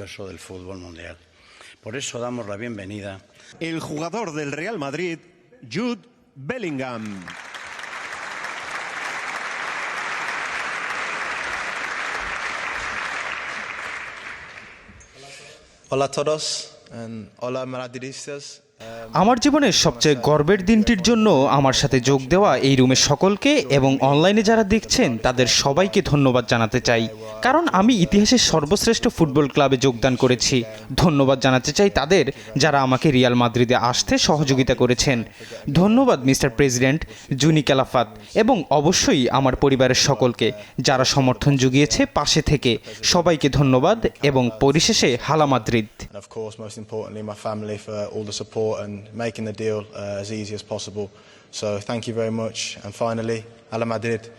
del fútbol mundial. Por eso damos la bienvenida el jugador del Real Madrid, Jude Bellingham. Hola a todos and hola madridistas. আমার জীবনের সবচেয়ে গর্বের দিনটির জন্য আমার সাথে যোগ দেওয়া এই রুমের সকলকে এবং অনলাইনে যারা দেখছেন, তাদের সবাইকে ধন্যবাদ জানাতে চাই। কারণ আমি ইতিহাসের সর্বশ্রেষ্ঠ ফুটবল ক্লাবে যোগদান করেছি। ধন্যবাদ জানাতে চাই তাদের যারা আমাকে রিয়াল মাদ্রিদে আসতে সহযোগিতা করেছেন। ধন্যবাদ, মিস্টার প্রেসিডেন্ট জুনি ক্যালাফাত এবং অবশ্যই আমার পরিবারের সকলকে যারা সমর্থন জুগিয়েছে পাশে থেকে। সবাইকে ধন্যবাদ এবং পরিশেষে হালা Madrid. Support and making the deal uh, as easy as possible. So thank you very much. And finally, Ala Madrid.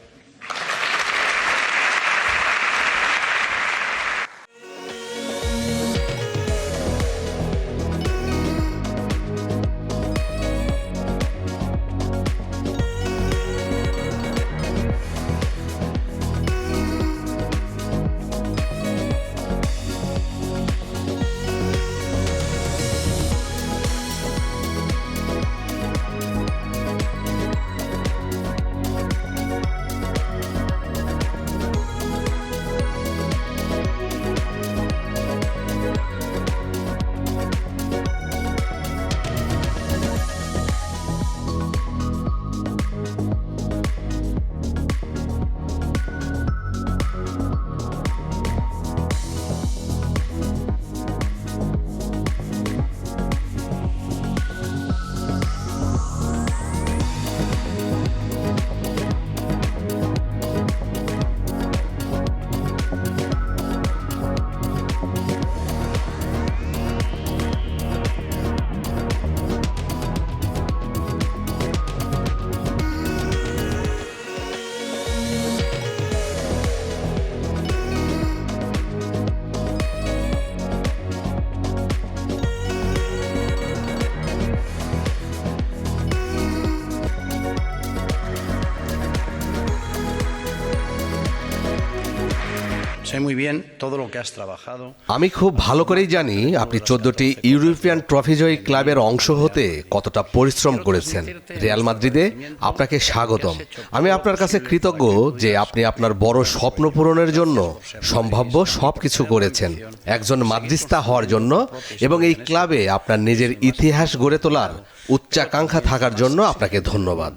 আমি খুব ভালো করেই জানি আপনি চোদ্দটি ইউরোপিয়ান ট্রফিজয়ী ক্লাবের অংশ হতে কতটা পরিশ্রম করেছেন। রিয়াল মাদ্রিদে আপনাকে স্বাগতম। আমি আপনার কাছে কৃতজ্ঞ যে আপনি আপনার বড় স্বপ্ন পূরণের জন্য সম্ভাব্য সব কিছু করেছেন। একজন মাদ্রিস্তা হওয়ার জন্য এবং এই ক্লাবে আপনার নিজের ইতিহাস গড়ে তোলার উচ্চাকাঙ্ক্ষা থাকার জন্য আপনাকে ধন্যবাদ।